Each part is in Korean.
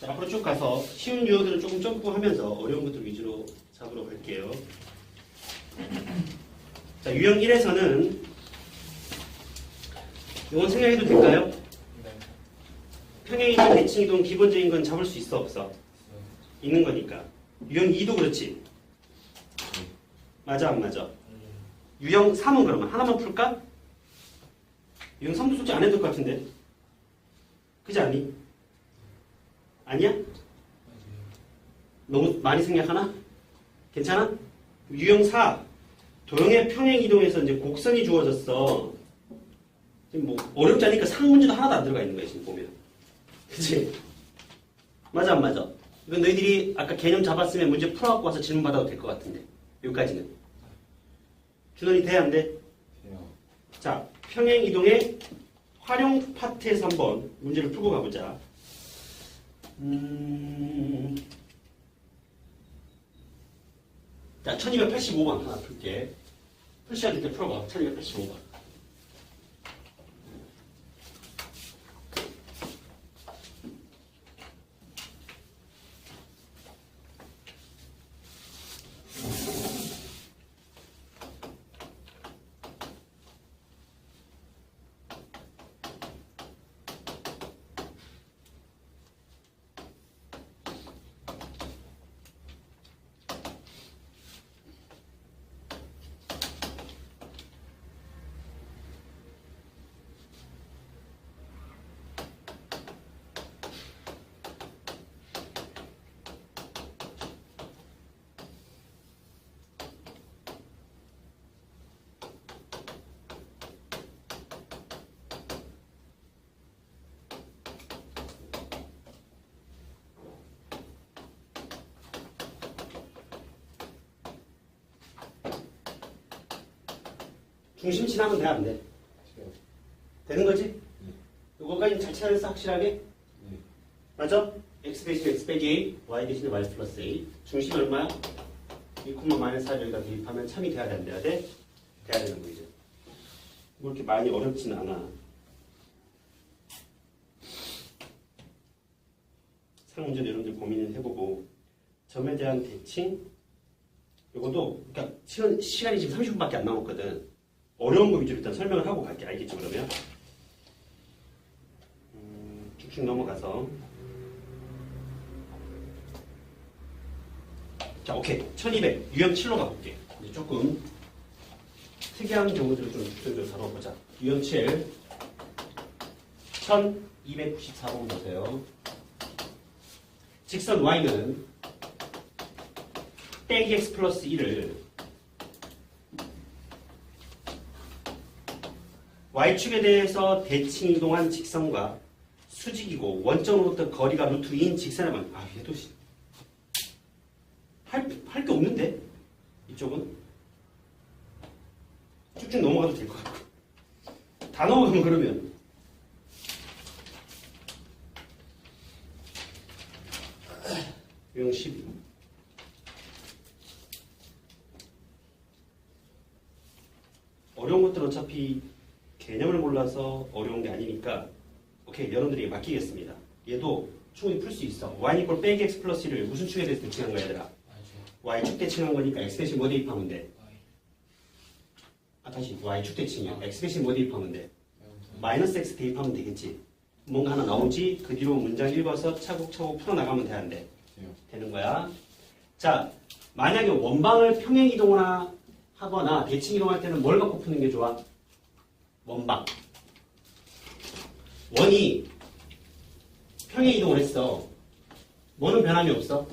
자, 앞으로 쭉 가서 쉬운 유형들은 조금 점프하면서 어려운 것들 위주로 잡으러 갈게요. 자, 유형 1에서는 이건 생각해도 될까요? 네. 평행이동, 대칭이동 기본적인 건 잡을 수 있어 없어? 있는 거니까. 유형 2도 그렇지? 맞아 안 맞아? 유형 3은 그러면 하나만 풀까? 유형 3도 솔직히 안 해도 될 것 같은데 그지 않니? 아니야? 너무 많이 생략하나? 괜찮아? 유형 4 도형의 평행 이동에서 이제 곡선이 주어졌어 지금 뭐 어렵지 않으니까 상문제도 하나도 안 들어가 있는 거야 지금 보면 그치? 맞아 안 맞아? 이건 너희들이 아까 개념 잡았으면 문제 풀어갖고 와서 질문 받아도 될 것 같은데 여기까지는 준원이 돼 안 돼? 돼요. 자, 평행 이동의 활용 파트에서 한번 문제를 풀고 가보자. 음... 자, 1285번 하나 풀게. 풀시간 때 풀어봐. 1285번. 중심 지나면 돼, 안 돼? 되는 거지? 요거까지 잘 찾아냈어, 확실하게? 네. 맞아? x 대신 x 빼기 a, y 대신 y 플러스 a. 중심 얼마야? 2, 마이너스 4 여기다 대입하면 참이 돼야 돼, 안 돼야 돼? 돼야 되는 거 이제. 뭐 이렇게 많이 어렵지는 않아. 상문제도 여러분들 고민을 해보고 점에 대한 대칭 요것도 그러니까 시간, 시간이 지금 30분밖에 안 남았거든. 어려운 거 위주로 일단 설명을 하고 갈게. 알겠죠 그러면? 음, 쭉쭉 넘어가서 자, 오케이. 1200. 유형 7로 가볼게. 이제 조금 특이한 경우들을 좀 구체적으로 다뤄보자. 유형 7. 1294번 보세요. 직선 y는 빼기 x 플러스 1을 y축에 대해서 대칭 이동한 직선과 수직이고 원점으로부터 거리가 루트 2인 직선에 만 아, 얘도 씨. 할, 할 게 없는데? 이쪽은? 쭉쭉 넘어가도 될 것 같고. 다 넘어가면 그러면. 유형 12. 어려운 것들은 어차피 몰라서 어려운 게 아니니까 오케이 여러분들이 맡기겠습니다. 얘도 충분히 풀 수 있어. y 이퀄 빼기 x 플러스 1을 무슨 축에 대해서 대칭한 거야 얘들아? y축 대칭한 거니까 x 대신 뭐 대입하면 돼? 아 다시 y축 대칭이야. x 대신 뭐 대입하면 돼? 마이너스 x 대입하면 되겠지. 뭔가 하나 나오지 그 뒤로 문장 읽어서 차곡차곡 풀어나가면 되는데. 되는 거야. 자 만약에 원방을 평행 이동하나 하거나 대칭 이동할 때는 뭘 갖고 푸는 게 좋아? 원방. 원이 평행 이동을 했어. 뭐는 변함이 없어?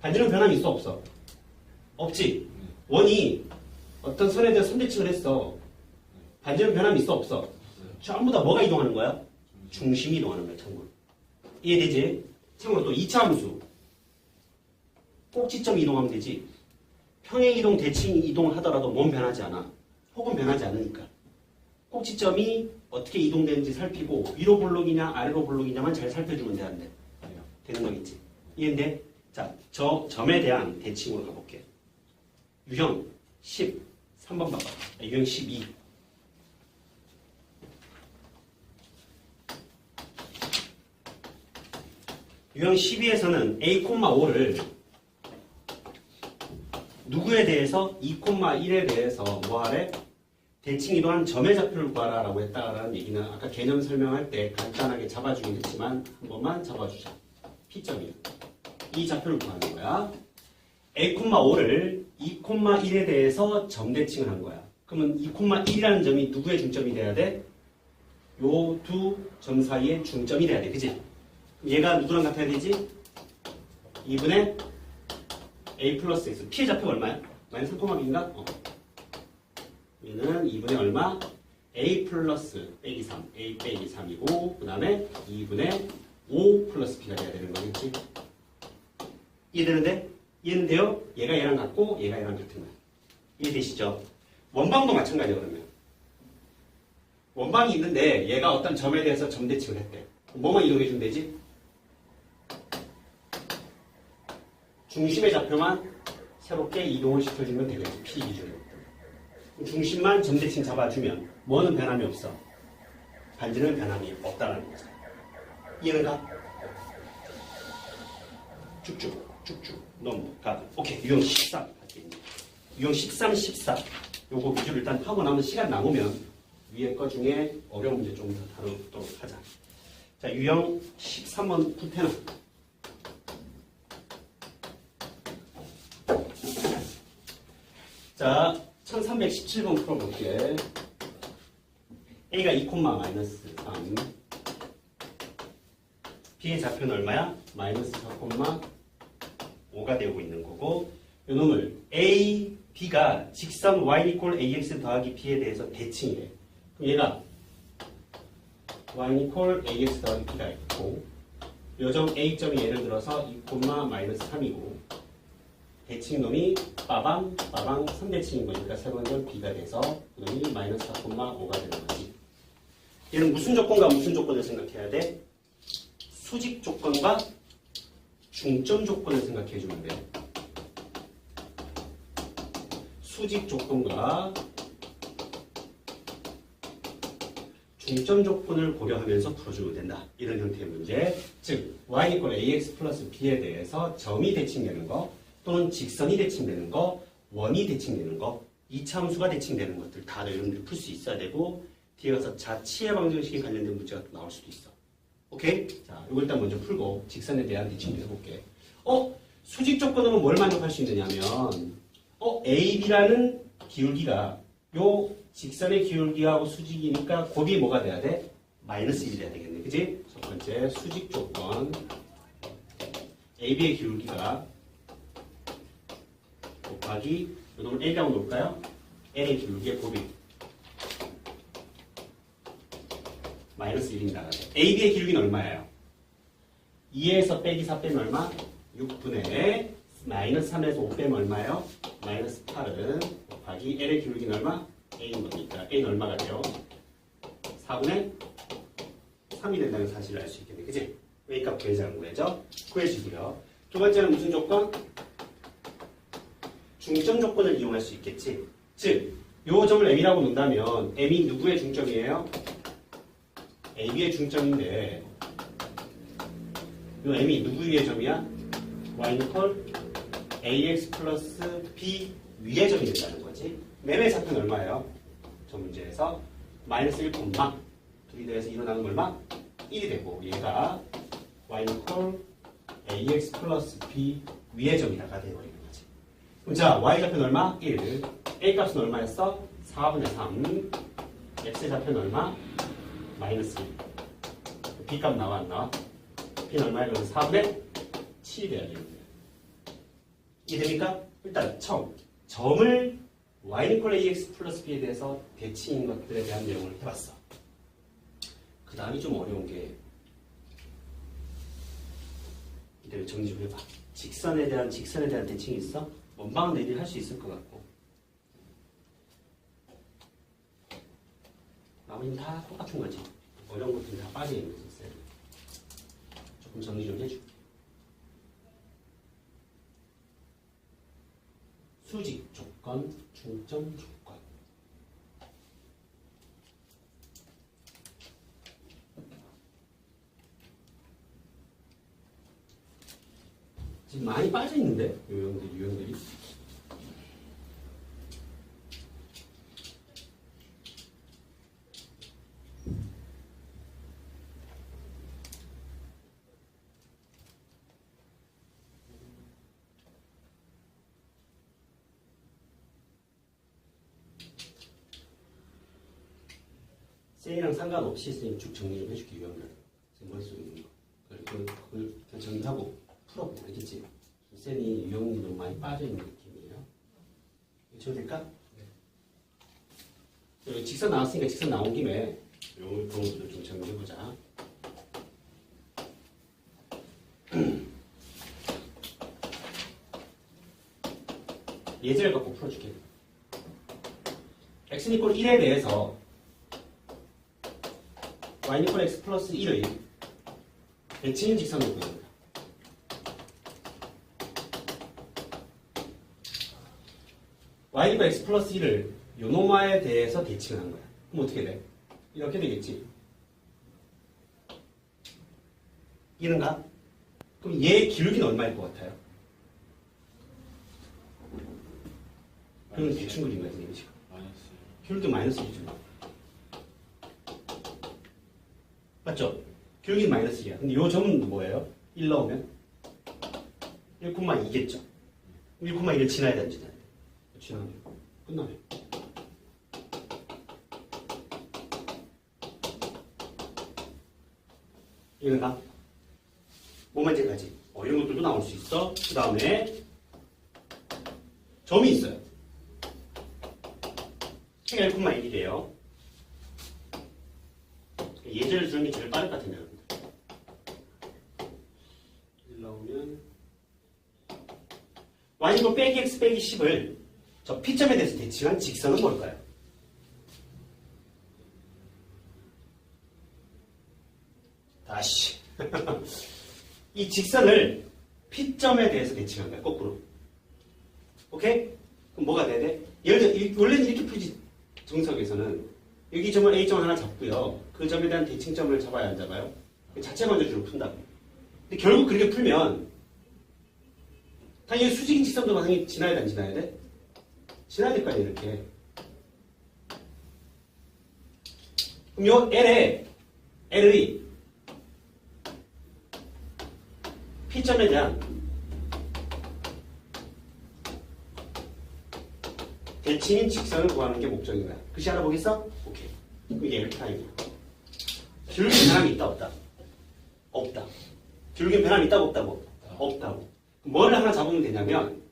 반지름 변함이 있어 없어? 없지. 원이 어떤 선에 대해 선대칭을 했어. 반지름 변함이 있어 없어? 전부 다 뭐가 이동하는 거야? 중심이 이동하는 거야, 참고로. 이해되지? 참고로 또 2차 함수. 꼭지점 이동하면 되지. 평행 이동, 대칭 이동을 하더라도 몸 변하지 않아. 혹은 변하지 않으니까. 꼭지점이 어떻게 이동되는지 살피고 위로 볼록이냐 아래로 볼록이냐만 잘 살펴주면 되는데. 되는 거겠지. 이해인데? 자, 저 점에 대한 대칭으로 가볼게. 유형 10, 3번 봐봐. 아, 유형 12. 유형 12에서는 a,5를 누구에 대해서 2,1에 대해서 뭐하래? 대칭 이동한 점의 좌표를 구하라라고 했다라는 얘기는 아까 개념 설명할 때 간단하게 잡아주긴 했지만 한 번만 잡아주자. P점이야. 이 좌표를 구하는 거야. a,5를 2,1에 대해서 점 대칭을 한 거야. 그러면 2,1이라는 점이 누구의 중점이 돼야 돼? 요 두 점 사이의 중점이 돼야 돼. 그지? 얘가 누구랑 같아야 되지? 2분의 a 플러스 x. p의 좌표가 얼마야? 마이너스 3,2인가? 어. 얘는 2분의 얼마? a 플러스 빼기 3. a 빼기 3이고 그 다음에 2분의 5 플러스 b가 돼야 되는 거겠지? 이해되는데? 이해는데요? 얘가 얘랑 같고 얘가 얘랑 같은 거야. 이해되시죠? 원방도 마찬가지야 그러면. 원방이 있는데 얘가 어떤 점에 대해서 점 대칭을 했대. 뭐만 이동해 주면 되지? 중심의 좌표만 새롭게 이동을 시켜주면 되겠지. P 기준으로. 중심만 점 대칭 잡아주면 뭐는 변함이 없어. 반지는 변함이 없다는 거죠. 이해가? 쭉쭉 쭉쭉 넘어가. 오케이 유형 13 할게요. 유형 13, 14 요거 위주로 일단 하고 나면 시간 남으면 위에 거 중에 어려운 문제 좀 더 다루도록 하자. 자 유형 13번 푸테나 자 1317번 풀어볼게. A가 2, 마이너스 3 B의 좌표는 얼마야? 마이너스 4, 5가 되고 있는 거고 요 놈을 A, B가 직선 y 이퀄 ax 더하기 b에 대해서 대칭이래. 그럼 얘가 y 이퀄 ax 더하기 b가 있고 요점 A점이 예를 들어서 2, 마이너스 3이고 대칭 놈이 빠방, 빠방 3대칭인 거니까 세 번째 b가 돼서 그 놈이 마이너스 4, 5가 되는 거지. 얘는 무슨 조건과 무슨 조건을 생각해야 돼? 수직 조건과 중점 조건을 생각해 주면 돼. 수직 조건과 중점 조건을 고려하면서 풀어주면 된다. 이런 형태의 문제. 즉, y 이퀄 ax 플러스 b에 대해서 점이 대칭되는 거, 또는 직선이 대칭되는 거, 원이 대칭되는 거, 이차함수가 대칭되는 것들 다 여러분들이 풀 수 있어야 되고, 뒤에 가서 자치의 방정식에 관련된 문제가 또 나올 수도 있어. 오케이? 자, 이거 일단 먼저 풀고 직선에 대한 대칭 해볼게. 어? 수직 조건으로 뭘 만족할 수 있느냐면 어, AB라는 기울기가 요 직선의 기울기하고 수직이니까 곱이 뭐가 돼야 돼? 마이너스 1이 돼야 되겠네. 그지? 첫 번째 수직 조건 AB의 기울기가 곱하기 요놈을 A라고 놓을까요? N의 기울기의 곱이 마이너스 1이 나가죠. AB의 기울기는 얼마예요? 2에서 빼기 4 빼면 얼마? 6분의 마이너스 3에서 5 빼면 얼마예요? 마이너스 8은 곱하기 L의 기울기는 얼마? A인 거니까 A는 얼마가 돼요? 4분의 3이 된다는 사실을 알 수 있겠네. 그지? A값 구해자는 거죠? 구해주고요. 두 번째는 무슨 조건? 중점 조건을 이용할 수 있겠지. 즉, 요 점을 M이라고 놓는다면 M이 누구의 중점이에요? AB의 중점인데 이 M이 누구 위의 점이야? Y 이퀄 AX 플러스 B 위의 점이 된다는 거지. 매매 좌표는 얼마예요? 저 문제에서 마이너스 1, 둘이 더해서 일어나는 얼마? 1이 되고 얘가 Y 이퀄 AX 플러스 B 위의 점이다가. 그럼 자, Y 좌표는 얼마? 1. A 값은 얼마였어? 4분의 3. X의 좌표는 얼마? 마이너스 1. B 값 나와 안 나와? B는 얼마야? 그러면 4분의 7이 돼야 되는데. 이해됩니까? 일단 처음 점을 y 이퀄 ax 플러스 b에 대해서 대칭인 것들에 대한 내용을 해봤어. 그 다음이 좀 어려운 게 이대로 정리 좀 해봐. 직선에 대한 직선에 대한 대칭이 있어? 원방은 내일 할수 있을 것 같고 나머지는 다 똑같은 거지. 어려운 것들은 다 빠져 있는 거지. 조금 정리 좀 해줄게. 수직 조건, 중점 조건. 지금 많이 빠져 있는데 유형들이 유형들이. 셀이랑 상관없이 쌤이 쭉 정리 좀 해줄게 유형들. 쌤 머릿속에 있는 거. 그걸, 그걸, 정리하고 풀어보면 알겠지? 쌤이 유형이 너무 많이 빠져있는 느낌이에요. 이거 될까? 여기 직선 나왔으니까 직선 나온 김에 요 그런 것도 좀 정리해보자. 예제를 갖고 풀어줄게. X는 이꼴 1에 대해서 y 이퀄 x 플러스 1의 대칭인 직선을 구합니 y 이퀄 x 플러스 1을 요노마에 대해서 대칭을 한 거야. 그럼 어떻게 돼? 이렇게 되겠지. 이는가? 그럼 얘의 기울기는 얼마일 것 같아요? 그럼 대충 그린 거야, 지금. 마이너스 기울기 마이너스 1이죠. 맞죠? 기울기 마이너스 1이야. 근데 요 점은 뭐예요? 1 넣으면 1,2겠죠. 1,2를 지나야 되지. 지나면 끝나네. 이건가? 뭐만 제까지 어, 이런 것들도 나올 수 있어. 그 다음에 점이 있어요. 키가 1,1이래요. 예제를 주는 게 제일 빠를 것. 1 나오면 y이고 빼기 x 빼기 10을 저 p점에 대해서 대칭한 직선은 뭘까요? 다시 이 직선을 p점에 대해서 대칭한 거야 거꾸로 오케이? 그럼 뭐가 돼야 돼? 예를 들어 이- 원래는 이렇게 풀지 정석에서는 여기 점을 A점 하나 잡고요. 그 점에 대한 대칭점을 잡아야 안 잡아요? 자체 관계주로 푼다고. 근데 결국 그렇게 풀면 당연히 수직인 직선도 당연히 지나야 돼, 안 지나야 돼? 아니야, 이렇게. 그럼 요 L에, L의 P점에 대한 대칭인 직선을 구하는 게 거야. 글씨 알아보겠어? 오케이. 이게 L'이야. 기울기 변함이 있다, 없다? 없다. 기울기 변함이 있다고, 없다고? 없다고. 뭐를 하나 잡으면 되냐면,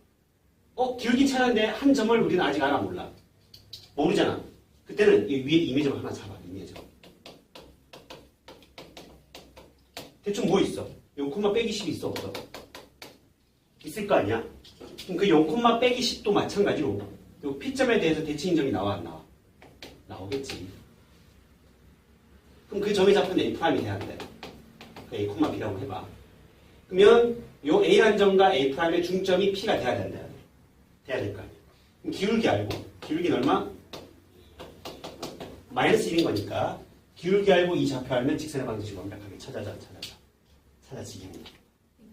어, 기울기 차는데 한 점을 우리는 아직 알아 몰라. 모르잖아. 그때는 이 위에 이미지를 하나 잡아, 이미지. 대충 뭐 있어? 0, 빼기 10이 있어, 없어? 있을 거 아니야? 그럼 그 0, 빼기 10도 마찬가지로 요 P점에 대해서 대칭점이 나와 안 나와? 나오겠지. 그럼 그 점이 잡힌 A'이 돼야 돼. 그 A, B라고 해봐. 그러면 요 A란 점과 A'의 중점이 P가 돼야 된다. 돼야 될 거 아니야. 그럼 기울기 알고. 기울기는 얼마? 마이너스 1인 거니까 기울기 알고 이 좌표 알면 직선의 방정식 완벽하게 찾아자, 찾아자. 찾아지겠네.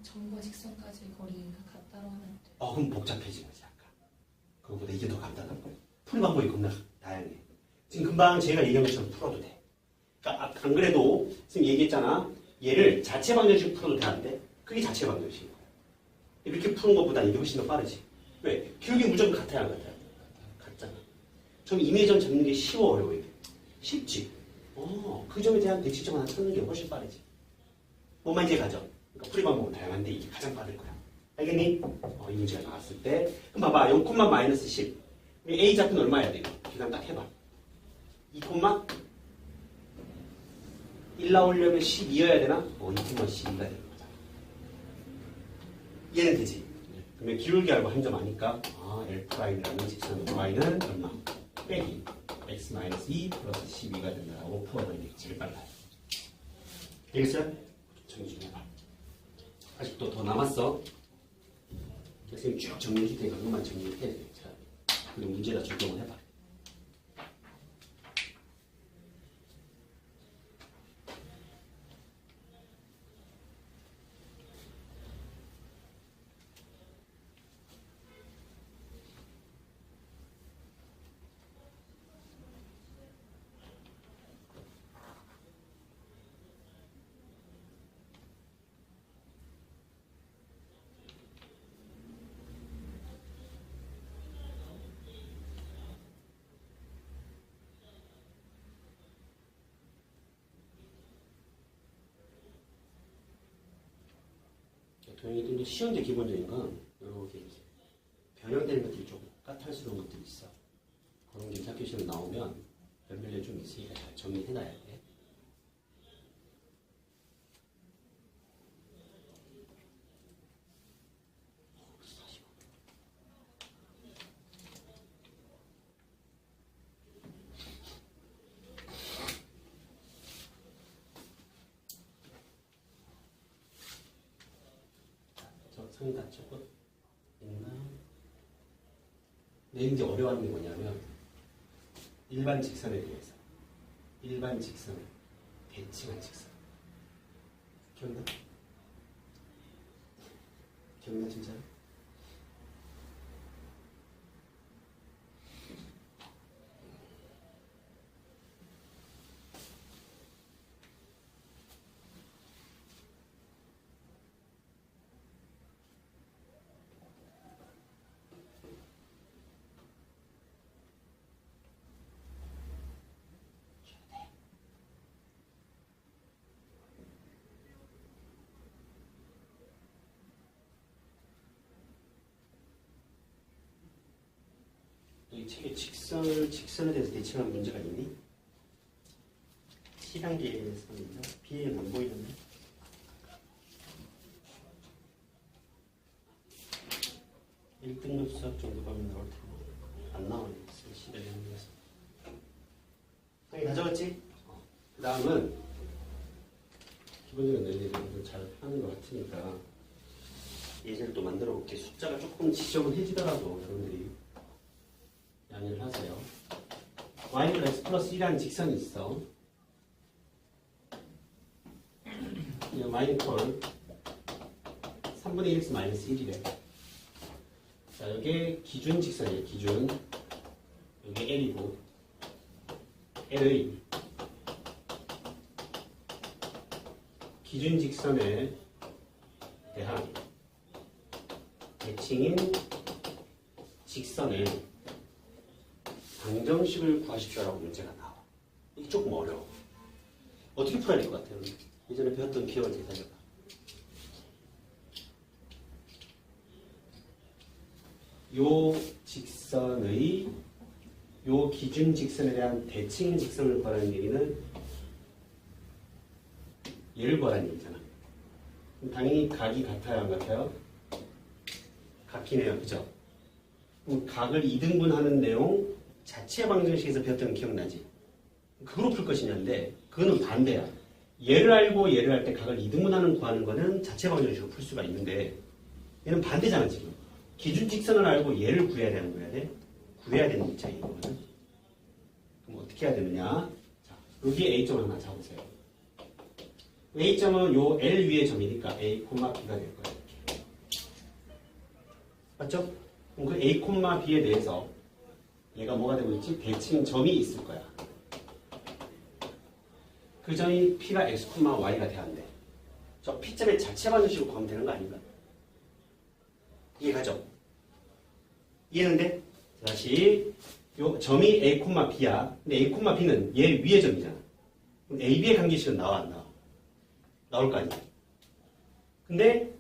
점과 직선까지 거리가 같다고 하면 돼. 어, 그럼 복잡해지는 거지, 약간. 그거보다 이게 더 간단한 거야. 풀 방법이 겁나 다양해. 지금 금방 제가 얘기한 것처럼 풀어도 돼. 그러니까 아- 안 그래도 지금 얘기했잖아. 얘를 자체 방정식 풀어도 되는데 그게 자체 방정식인 거야. 이렇게 푸는 것보다 이게 훨씬 더 빠르지. 왜? 기울기 무조건 같아야 안 같아요? 같잖아. 좀 이미지점 잡는 게 쉬워, 어려워, 이게. 쉽지. 어, 그 점에 대한 대칭점 하나 찾는 게 훨씬 빠르지. 뭐만 이제 가죠. 그러니까 풀이 방법은 다양한데 이게 가장 빠를 거야. 알겠니? 어, 이 문제가 나왔을 때. 그럼 봐봐. 0, 마이너스 10. A 좌표는 얼마야 돼? 계산 딱 해봐. 2, 1 나오려면 12여야 되나? 어, 2, 12가 되는 거잖아. 얘는 되지. 그러면 기울기 알고 한 점 아니까 아, L''이라는 직선 y는 얼마? 빼기 x 마이너스 2 플러스 12가 된다고 풀어버리는 게 제일 빨라요. 되겠어요? 정리 좀 해봐. 아직도 더 남았어. 선생님 쭉 정리해 줄 테니까 그것만 정리해 돼. 자, 그리고 문제다 적용을 해봐. 도형이들도 시험제 기본적인 건 이제 변형되는 것들이 좀 까탈스러운 것들이 있어. 그런 게 학교 시험 나오면 연결이 좀 있으니까 잘 정리해놔야 돼. 저 성인 다 적고 있나? 근데 이제 어려워하는 게 뭐냐면 일반 직선에 대해서 일반 직선을 대칭한 직선 기억나? 기억나 진짜? 이 책에 직선을 직선에 대해서 대칭한 문제가 있니? C단계에서 있나? B에는 안 보이는데? 일등급 수학 정도 가면 나올 텐데 안 나오네 C를 연구해서 형이 다 적었지? 그 다음은 기본적인 이걸 잘 하는 것 같으니까 예제를 또 만들어 볼게 숫자가 조금 지저분해지더라도 여러분들이 양해를 하세요. y 플러스 플러스 1이라는 직선이 있어. 이 y 콜 3분의 1x 마이너스 1이래. 자, 여기 기준 직선이에요. 기준. 여기 L이고 L의 기준 직선에 대한 대칭인 직선의 방정식을 구하십시오라고 문제가 나와. 이게 조금 어려워. 어떻게 풀어야 될 것 같아요? 예전에 배웠던 기억을 되살려봐. 요 직선의 요 기준 직선에 대한 대칭 직선을 구하는 얘기는 얘를 구하라는 얘기잖아. 당연히 각이 같아요, 안 같아요? 같긴 해요, 그죠? 그럼 각을 2등분하는 내용 자체 방정식에서 배웠던 거 기억나지? 그거로 풀 것이냐인데 그거는 반대야. 얘를 알고 얘를 할 때 각을 2등분하는 구하는 거는 자체 방정식으로 풀 수가 있는데 얘는 반대잖아 지금. 기준 직선을 알고 얘를 구해야 되는 거야 돼? 구해야 되는 입장인 거거든. 그럼 어떻게 해야 되느냐? 자, 여기 A점을 하나 잡으세요. A점은 요 L 위의 점이니까 A, B가 될 거예요. 맞죠? 그럼 그 A, B에 대해서 얘가 뭐가 되고 있지? 대칭 점이 있을 거야. 그 점이 P가 X, Y가 돼야 한대. 저 P점의 자체 방정식으로 구하면 되는 거 아닌가? 이해가죠? 이해는데? 다시 요 점이 A, B야. 근데 A, B는 얘 위의 점이잖아. 그럼 A, B의 관계식은 나와 안 나와? 나올 거 아니야. 근데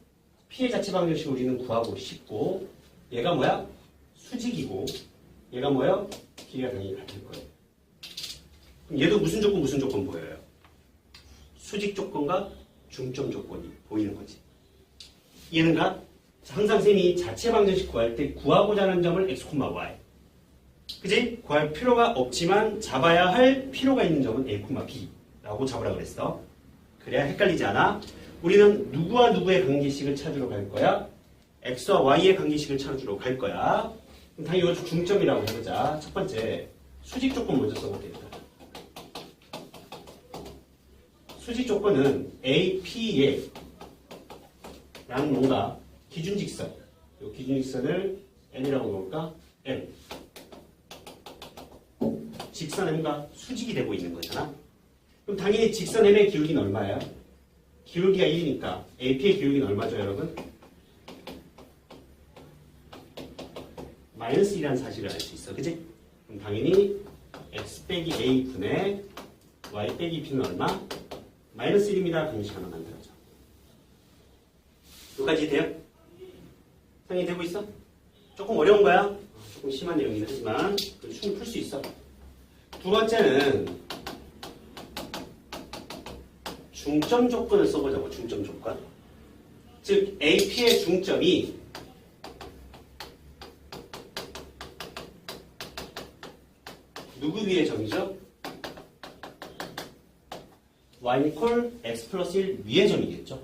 P의 자체 방정식을 우리는 구하고 싶고 얘가 뭐야? 수직이고 얘가 뭐야? 길이가 당연히 같을 거예요. 그럼 얘도 무슨 조건 무슨 조건 보여요? 수직 조건과 중점 조건이 보이는 거지. 자, 항상 쌤이 자체 방정식 구할 때 구하고자 하는 점을 x, y. 그지? 구할 필요가 없지만 잡아야 할 필요가 있는 점은 a, b라고 잡으라 그랬어. 그래야 헷갈리지 않아. 우리는 누구와 누구의 관계식을 찾으러 갈 거야? x와 y의 관계식을 찾으러 갈 거야. 당연히 이것도 중점이라고 해보자. 첫 번째, 수직 조건 먼저 써볼게요. 수직 조건은 A, P에 랑 뭔가 기준 직선. 이 기준 직선을 N이라고 놓을까? N. 직선 N과 수직이 되고 있는 거잖아. 그럼 당연히 직선 N의 기울기는 얼마예요? 기울기가 1이니까 AP의 기울기는 얼마죠, 여러분? 마이너스 1이라는 사실을 알 수 있어. 그지? 그럼 당연히 x 빼기 a 분의 y 빼기 b는 얼마? 마이너스 1입니다. 공식 하나 만들어줘. 여기까지 돼요? 상이 되고 있어? 조금 어려운 거야? 어, 조금 심한 내용이긴 하지만 충분히 풀 수 있어. 두 번째는 중점 조건을 써보자고 중점 조건. 즉 AP의 중점이 누구 위의 점이죠? y 이퀄 x 플러스 1 위의 점이겠죠.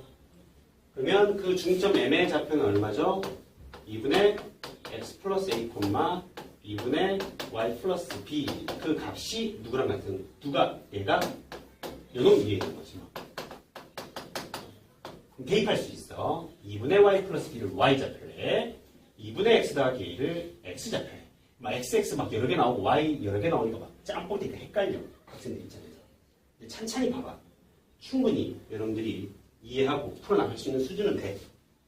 그러면 그 중점 m의 좌표는 얼마죠? 2분의 x 플러스 a, 2분의 y 플러스 b 그 값이 누구랑 같은 누가 얘가 요놈 위에 있는 거지 대입할 수 있어. 2분의 y 플러스 b를 y 좌표에 2분의 x 더하기 a를 x 좌표에 막 xx 막 여러 개 나오고 y 여러 개 나오니까 막 짬뽕 되니까 헷갈려 학생들 입장에서. 근데 찬찬히 봐봐. 충분히 여러분들이 이해하고 풀어나갈 수 있는 수준은 돼.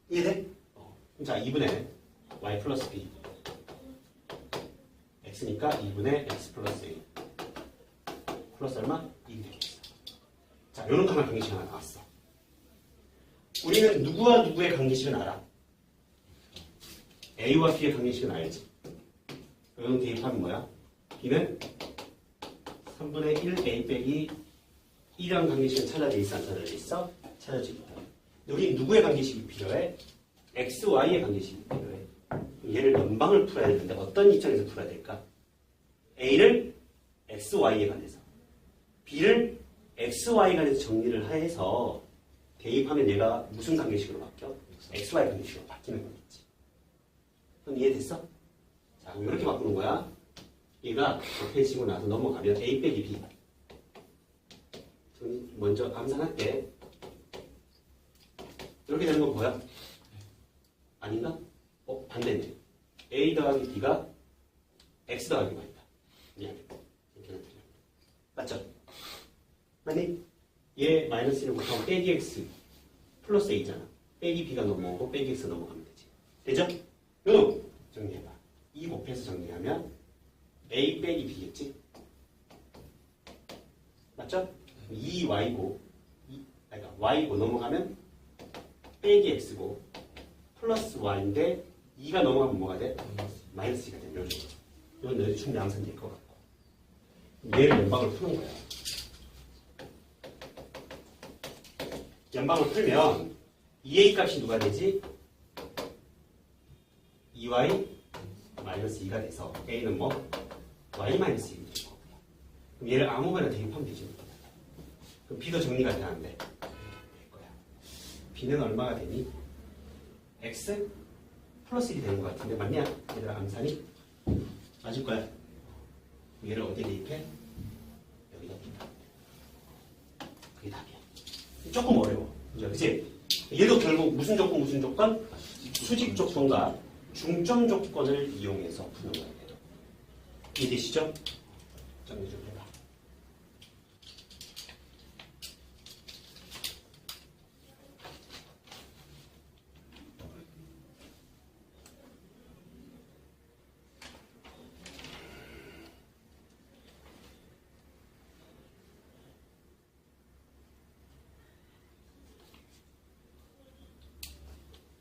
이해돼? 어. 자, 2분의 y 플러스 b. x니까 2분의 x 플러스 a. 플러스 얼마? 2이 되겠어. 자, 거 하나 관계식 하나 나왔어. 우리는 누구와 누구의 관계식은 알아. a와 b의 관계식은 알지. 그럼 대입하면 뭐야? b는 3분의 1 a 빼기 1이라는 관계식은 찾아져 있어? 안 찾아져 있어? 찾아져 있다. 여기 누구의 관계식이 필요해? x, y의 관계식이 필요해. 얘를 연방을 풀어야 되는데 어떤 입장에서 풀어야 될까? a를 x, y에 관해서 b를 x, y 관해서 정리를 해서 대입하면 얘가 무슨 관계식으로 바뀌어? x, y 관계식으로 바뀌는 거겠지. 그럼 이해됐어? 자, 이렇게 바꾸는 거야. 얘가 옆에 치고 나서 넘어가면 a 빼기 b 먼저 암산할게. 이렇게 되는 거 보여? 아닌가? 어, 반대네. A 더하기 B가 X 더하기 Y다. 틀려. 맞죠? 맞니? 얘 마이너스 1을 못하면 빼기 X 플러스 A잖아. 빼기 B가 넘어오고 빼기 X 넘어가면 되지. 되죠? 요 정리해봐. 2 곱해서 정리하면 A 빼기 B겠지? 맞죠? 2y고, 그러니까 y고 넘어가면 빼기 x고 플러스 y인데 2가 넘어가면 뭐가 돼? 마이너스 2가 돼. 이런 식으로. 이건 너희 충분히 암산될 것 같고. 얘를 연방을 푸는 거야. 연방을 풀면 2a 값이 누가 되지? 2y 마이너스 2가 돼서 a는 뭐? y 마이너스 2가 되는 거고요. 그럼 얘를 아무거나 대입하면 되지. 그럼 b도 정리가 되는데 될 거야. b는 얼마가 되니? x 플러스 1이 되는 것 같은데 맞냐? 얘들아 암산이 맞을 거야. 얘를 어디에 대입해? 여기다 돼. 그게 답이야. 조금 어려워. 그치? 얘도 결국 무슨 조건 무슨 조건? 수직 조건과 중점 조건을 이용해서 거야. 얘도. 이해되시죠? 정리 좀 해봐.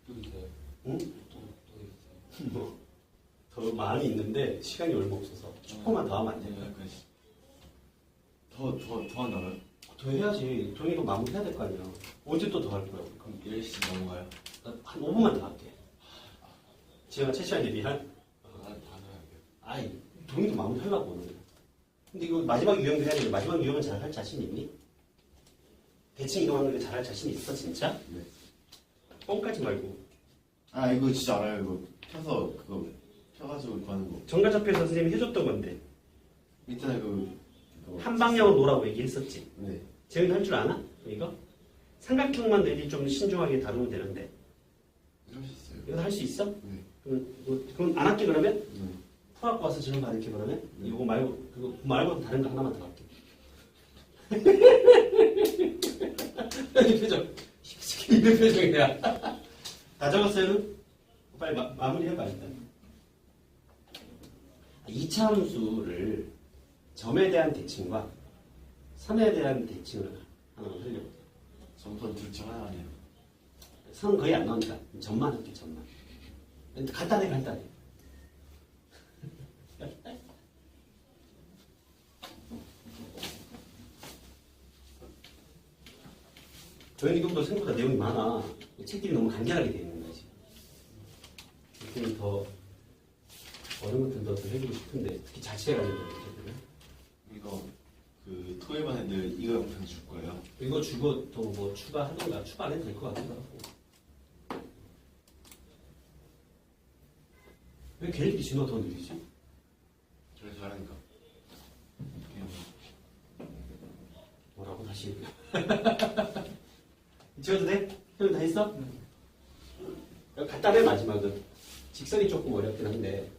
또 있어요. 응? 또, 또 있어요. 뭐, 더 많이 있는데 시간이 얼마 없어서 조금만 더 하면 안 네, 될까요? 약간 더, 더, 더 한다고요? 더 해야지. 돈이도 마무리해야 될 거 아니야. 언제 또 더 할 거야? 그럼 1시 넘어가요? 한 5분만 더 할게. 지금 채시간 대비할? 아, 다 넣어야겠요. 아이, 돈이도 마무리하려고 오늘. 근데 이거 마지막 유형도 해야 되는데 마지막 유형은 잘 할 자신 있니? 대칭 이동하는 게 잘 할 자신 있어 진짜? 네. 뻥까지 말고. 아 이거 진짜 알아요 이거 펴서 그거 펴가지고 이거 하는 거 정가접해서 선생님이 해줬던 건데 인터넷 그 그거 한 방향으로 놓으라고 얘기했었지. 네 재현이 할 줄 아나? 이거? 삼각형만 너희들이 좀 신중하게 다루면 되는데 이러셨어요 이거 할수 있어? 네. 그럼, 뭐, 그럼 안 할게 그러면? 네. 풀갖고 와서 지금 받을게 그러면? 네. 이거 말고 그거 말고 다른 거 하나만 더 할게. 이 표정. 이런 표정이야. 다 적었어요? 빨리 마, 마무리해봐 일단. 2차 함수를 점에 대한 대칭과 선에 대한 대칭을 하나 흘려. 점선 둘중 하나 아니에요 선 거의 안 나오니까 점만 할게 점만. 간단해 간단해. 저희 이동도 생각보다 내용이 많아. 책들이 너무 간결하게 되어 있는 거지. 이렇게 더 어려운 것들도 더 해주고 싶은데 특히 자취해 가 지고 책들은. 이거 그 토요일반 애들 이거 영상 줄 거예요. 이거 주고 또 뭐 추가하던가 추가 안 해도 될 것 같기도 하고. 왜 걔네들이 진화가 더 느리지? 저희 잘하니까. 뭐라고 다시 지워도 돼? 형님 다 했어? 네. 간단해 마지막은 직선이 조금 어렵긴 한데